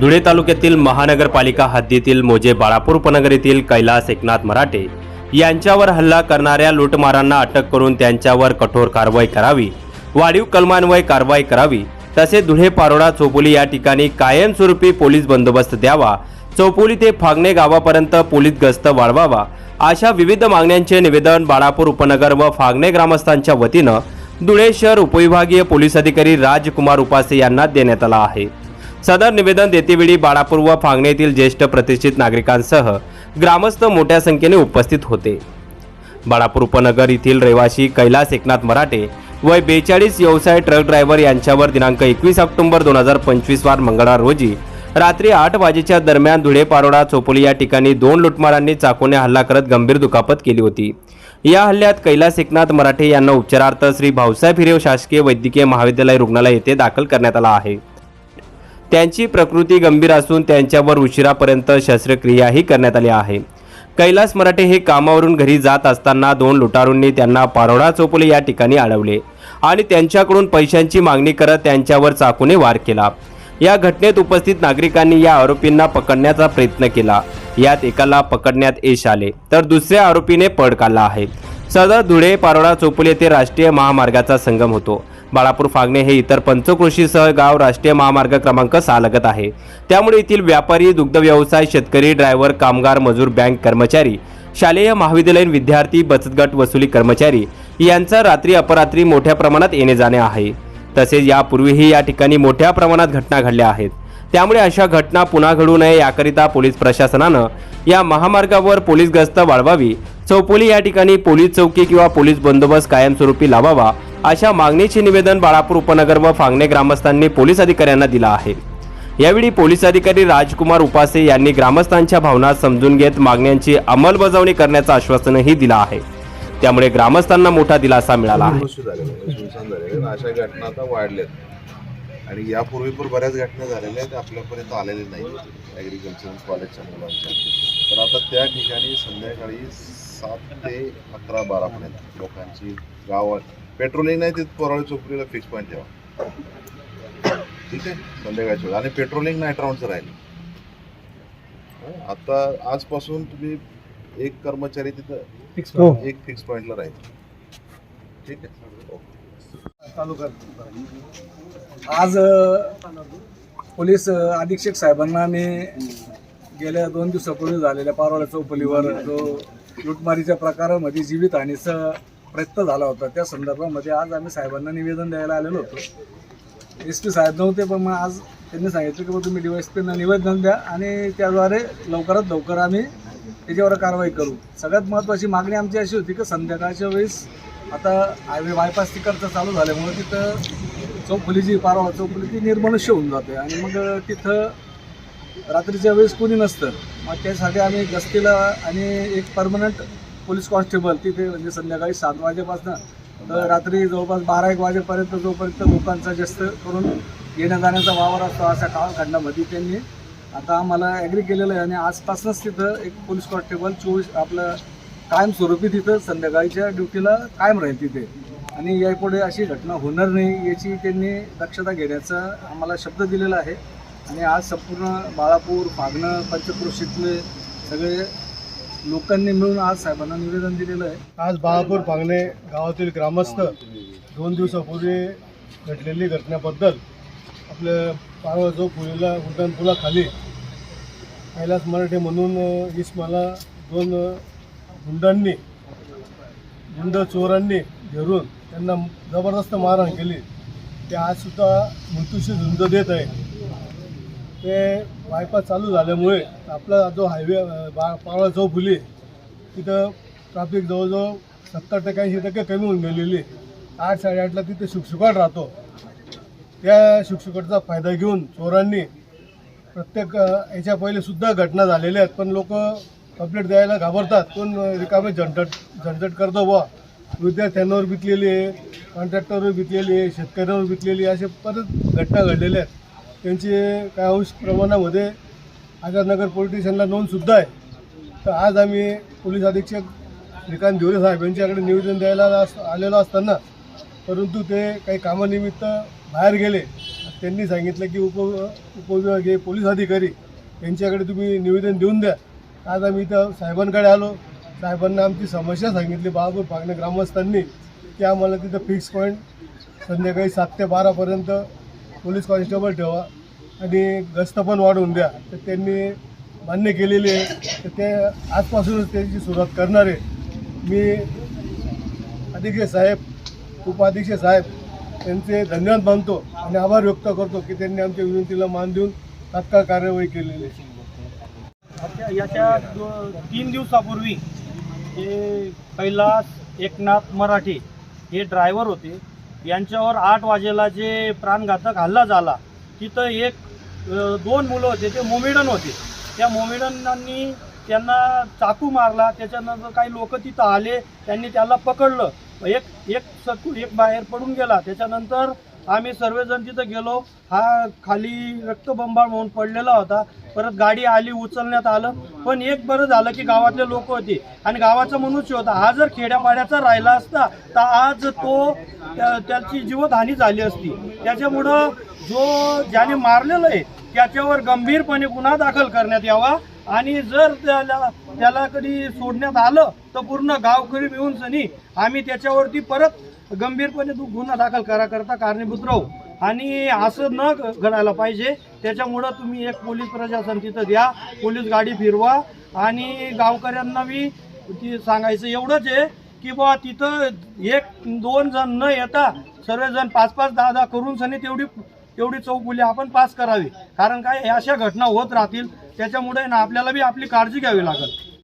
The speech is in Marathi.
धुळे तालुक्यातील महानगरपालिका हद्दीतील मोजे बाळापूर पनगर येथील कैलास एकनाथ मराठे यांच्यावर हल्ला करणाऱ्या लुटमारांना अटक करून त्यांच्यावर कठोर कारवाई करावी वाढीव कलमान्वये कारवाई करावी तसे धुळे पारोडा चोपोली या ठिकाणी कायमस्वरूपी पोलीस बंदोबस्त द्यावा चोपोली ते फागणे गावापर्यंत पोलीस गस्त वाढवावा अशा विविध मागण्यांचे निवेदन बाळापूर उपनगर व फागणे ग्रामस्थांच्या वतीनं धुळे शहर उपविभागीय पोलीस अधिकारी राजकुमार उपासे यांना देण्यात आला आहे. सदर निवेदन देतेवेळी बाळापूर व फांगणे येथील ज्येष्ठ प्रतिष्ठित नागरिकांसह ग्रामस्थ मोठ्या संख्येने उपस्थित होते. बाळापूर उपनगर येथील रहिवासी कैलास एकनाथ मराठे वय बेचाळीस व्यवसाय ट्रक ड्रायव्हर यांच्यावर दिनांक एकवीस ऑक्टोबर दोन हजार पंचवीस वार मंगळवार रोजी रात्री आठ वाजेच्या दरम्यान धुळे पारोडा चोपोली या ठिकाणी दोन लुटमारांनी चाकूने हल्ला करत गंभीर दुखापत केली होती. या हल्ल्यात कैलास एकनाथ मराठे यांना उपचारार्थ श्री भाऊसाहेब हिरेव शासकीय वैद्यकीय महाविद्यालय रुग्णालय येथे दाखल करण्यात आला आहे. त्यांची प्रकृती गंभीर असून त्यांच्यावर उशिरापर्यंत शस्त्रक्रियाही करण्यात आली आहे. कैलास मराठे हे कामावरून घरी जात असताना दोन लुटारूंनी त्यांना पारोडा चोपले या ठिकाणी अडवले आणि त्यांच्याकडून पैशांची मागणी करत त्यांच्यावर चाकूने वार केला. या घटनेत उपस्थित नागरिकांनी या आरोपींना पकडण्याचा प्रयत्न केला. यात एकाला पकडण्यात यश आले तर दुसऱ्या आरोपीने पळ काढला आहे. सदर धुळे पारोडा चोपोली येथे राष्ट्रीय महामार्गाचा संगम होतो. बाळापूर फागणे हे इतर पंचकृषीसह गाव राष्ट्रीय महामार्ग क्रमांक सहा लगत आहे. त्यामुळे येथील व्यापारी दुग्ध व्यवसाय शेतकरी ड्रायव्हर कामगार मजूर बँक कर्मचारी शालेय महाविद्यालयीन विद्यार्थी बचत गट वसुली कर्मचारी यांचा रात्री अपरात्री मोठ्या प्रमाणात येणे जाणे आहे. तसेच यापूर्वीही या ठिकाणी मोठ्या प्रमाणात घटना घडल्या आहेत. त्यामुळे अशा घटना पुन्हा घडू नये याकरिता पोलीस प्रशासनानं या महामार्गावर पोलीस गस्त वाढवावी चौपोली या ठिकाणी पोलीस चौकी किंवा पोलीस बंदोबस्त कायमस्वरूपी लावावा अशा मागणीचे निवेदन बाळापूर उपनगर व फांगणे ग्रामस्थांनी पोलीस अधिकाऱ्यांना दिलं आहे. यावेळी पोलीस अधिकारी राजकुमार उपासे यांनी ग्रामस्थांच्या भावना समजून घेत मागण्यांची अंमलबजावणी करण्याचं आश्वासनही दिलं आहे. त्यामुळे ग्रामस्थांना मोठा दिलासा मिळाला आहे. आहेत. अशा घटना आता वाढल्यात. आणि यापूर्वी पण बऱ्याच घटना झालेल्या आहेत आपल्यापर्यंत आलेले नाही ॲग्रिकल्चर कॉलेजच्या मुलांच्या. तर आता त्या ठिकाणी संध्याकाळी सात ते अकरा बारापर्यंत लोकांची गावात पेट्रोलिंग नाही ते पोराळी चोपडीला फिक्स पॉईंट ठेवा. ठीक आहे? संध्याकाळच्या वेळी. आणि पेट्रोलिंग नाईट राऊंडचं राहील. आता आजपासून तुम्ही एक कर्मचारी तिथं एक फिक्स पॉईंटला राहील. ठीक आहे? ओके. आज पोलीस अधीक्षक साहेबांना मी गेल्या दोन दिवसापूर्वी झालेल्या पारोळ्या चौपलीवर जो लुटमारीच्या प्रकारामध्ये जीवित जीवितहानीचा प्रयत्न झाला होता त्या संदर्भामध्ये आज आम्ही साहेबांना निवेदन द्यायला आलेलो होतो. एस पी साहेब नव्हते पण मग आज त्यांनी सांगितलं की बा तुम्ही डी वायस एस पीना निवेदन द्या आणि त्याद्वारे लवकरात लवकर आम्ही त्याच्यावर कारवाई करू. सगळ्यात महत्त्वाची मागणी आमची अशी होती की संध्याकाळच्या वेळेस आता हायवे बायपास तिकडचं चालू झाल्यामुळे तिथं चौफुली जी पारोळा चौफुली ती निर्मनुष्य होऊन जाते. आणि मग तिथं रात्रीच्या वेळेस कोणी नसतं. मग त्यासाठी आम्ही गस्तीला आणि एक परमनंट पोलीस कॉन्स्टेबल तिथे म्हणजे संध्याकाळी सात वाजेपासून तर रात्री जवळपास बारा एक वाजेपर्यंत जोपर्यंत लोकांचा जास्त करून येण्या जाण्याचा वावर असतो अशा काळखंडामध्ये त्यांनी आता आम्हाला ॲग्री केलेलं आहे. आणि आजपासूनच तिथं एक पोलीस कॉन्स्टेबल चोवीस आपलं कायमस्वरूपी तिथं संध्याकाळच्या ड्युटीला कायम राहील तिथे. आणि यापुढे अशी घटना होणार नाही याची त्यांनी दक्षता घेण्याचा आम्हाला शब्द दिलेला आहे. आणि आज संपूर्ण बाळापूर पागणं पंचक्रोशीतले सगळे लोकांनी मिळून आज साहेबांना निवेदन दिलेलं आहे. आज बाळापूर पागणे गावातील ग्रामस्थ दोन दिवसापूर्वी घडलेली घटनेबद्दल आपल्या पारवा जो उड्डाण उड्डाणपुलाखाली कैलास मराठे म्हणून अ, दोन गुंडांनी गुंड चोरांनी घेरून त्यांना जबरदस्त मारहाण केली. ते आजसुद्धा मृत्यूशी झुंज देत आहे. ते बायपास चालू झाल्यामुळे आपला जो हायवे अ, बा पावळा चौफुली तिथं ट्राफिक जवळजवळ सत्तर टक्के ऐंशी टक्के कमी होऊन गेलेली. आठ साडेआठला तिथे शुकशुकाट राहतो. त्या शुकशुकाटचा फायदा घेऊन चोरांनी प्रत्येक याच्या पहिले सुद्धा घटना झालेल्या आहेत. पण लोक कंप्लेंट द्यायला घाबरतात. कोण रिकामे झंझट झंझट करतो बुवा. विद्यार्थ्यांवर बितलेली आहे कॉन्ट्रॅक्टरवर बितलेली आहे शेतकऱ्यांवर बितलेली आहे असे परत घटना घडलेल्या आहेत. त्यांचे काही अंश प्रमाणामध्ये आझादनगर पोलीस स्टेशनला नोंदसुद्धा आहे. तर आज आम्ही पोलीस अधीक्षक श्रीकांत धिवरे साहेब यांच्याकडे निवेदन द्यायला आलेलो असताना परंतु ते काही कामानिमित्त बाहेर गेले. त्यांनी सांगितलं की उप उपविभागीय पोलीस अधिकारी यांच्याकडे तुम्ही निवेदन देऊन द्या. आज आम्ही इथं साहेबांकडे आलो. साहेबांना आमची समस्या सांगितली बहापूर पागणे ग्रामस्थांनी की आम्हाला तिथं फिक्स पॉईंट संध्याकाळी सात ते बारापर्यंत पोलीस कॉन्स्टेबल ठेवा आणि गस्त पण वाढवून द्या. तर त्यांनी मान्य केलेली आहे. तर ते आजपासूनच त्याची सुरुवात करणार आहे. मी अधीक्षक साहेब उपाधीक्षक साहेब त्यांचे धन्यवाद मानतो आणि आभार व्यक्त करतो की त्यांनी आमच्या विनंतीला मान देऊन तात्काळ कार्यवाही केलेली आहे. याच्या तीन दिवसापूर्वी हे कैलास एकनाथ मराठे हे ड्रायव्हर होते. यांच्यावर आठ वाजेला जे प्राणघातक हल्ला झाला तिथं एक दोन मुलं होते ते मोमिडन होते. त्या मोमिडनांनी त्यांना चाकू मारला त्याच्यानंतर काही लोक तिथं आले त्यांनी त्याला पकडलं. एक एक सकू एक बाहेर पडून गेला. त्याच्यानंतर आम्ही सर्वजण तिथं गेलो. हा खाली रक्तबंबाळ म्हणून पडलेला होता. परत गाडी आली उचलण्यात आलं. पण एक बरं झालं की गावातले लोक होते. आणि गावाचा मनुष्य होता. हा जर खेड्यापाड्याचा राहिला असता तर आज तो त्याची जीवतहानी झाली असती. त्याच्यामुळं जो ज्याने मारलेलं आहे त्याच्यावर गंभीरपणे गुन्हा दाखल करण्यात यावा. आणि जर त्याला त्याला कधी सोडण्यात आलं तर पूर्ण गावकरी मिळून सनी आम्ही त्याच्यावरती परत गंभीरपणे दु- गुन्हा दाखल करा करता कारणीभूत राहू. आणि असं न घ- घडायला पाहिजे. त्याच्यामुळं तुम्ही एक पोलीस प्रशासन तिथं द्या पोलीस गाडी फिरवा आणि गावकऱ्यांना बी ती सांगायचं एवढंच आहे की बुवा तिथं एक दोन जण न येता सर्वजण पाच पाच दहा दहा करून सनी तेवढी तेवढी चौकुली आपण पास करावी. कारण काय अशा घटना होत राहतील त्याच्यामुळे ना आपल्याला बी आपली काळजी घ्यावी लागेल.